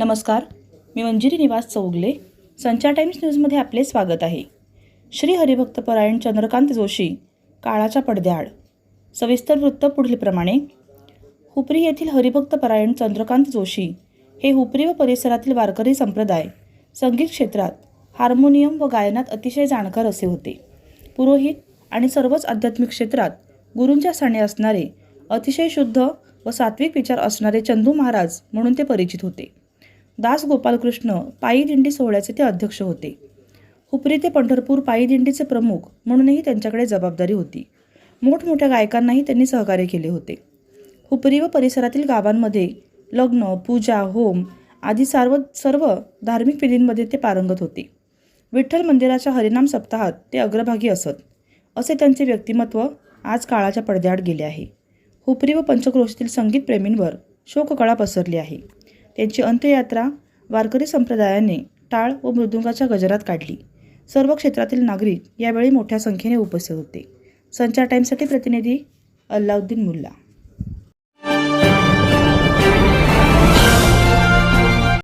नमस्कार मी मंजिरी निवास चौगले संचार टाइम्स न्यूजमध्ये आपले स्वागत आहे. श्री हरिभक्तपरायण चंद्रकांत जोशी काळाच्या पडद्याआड. सविस्तर वृत्त पुढीलप्रमाणे. हुपरी येथील हरिभक्तपरायण चंद्रकांत जोशी हे हुपरी व परिसरातील वारकरी संप्रदाय संगीत क्षेत्रात हार्मोनियम व गायनात अतिशय जाणकार असे होते. पुरोहित आणि सर्वच आध्यात्मिक क्षेत्रात गुरूंच्या साने असणारे अतिशय शुद्ध व सात्विक विचार असणारे चंदू महाराज म्हणून ते परिचित होते. दास गोपालकृष्ण पायी दिंडी सोहळ्याचे ते अध्यक्ष होते. हुपरी ते पंढरपूर पायी दिंडीचे प्रमुख म्हणूनही त्यांच्याकडे जबाबदारी होती. मोठमोठ्या गायकांनाही त्यांनी सहकार्य केले होते. हुपरी व परिसरातील गावांमध्ये लग्न पूजा होम आदी सर्व सर्व धार्मिक विधींमध्ये ते पारंगत होते. विठ्ठल मंदिराच्या हरिनाम सप्ताहात ते अग्रभागी असत. असे त्यांचे व्यक्तिमत्व आज काळाच्या पडद्याआड गेले आहे. हुपरी व पंचक्रोशीतील संगीतप्रेमींवर शोककळा पसरली आहे. यांची अंत्ययात्रा वारकरी संप्रदायाने टाळ व मृदुंगाच्या गजरात काढली. सर्व क्षेत्रातील नागरिक यावेळी मोठ्या संख्येने उपस्थित होते. संचार टाईमसाठी प्रतिनिधी अल्लाउद्दीन मुल्ला.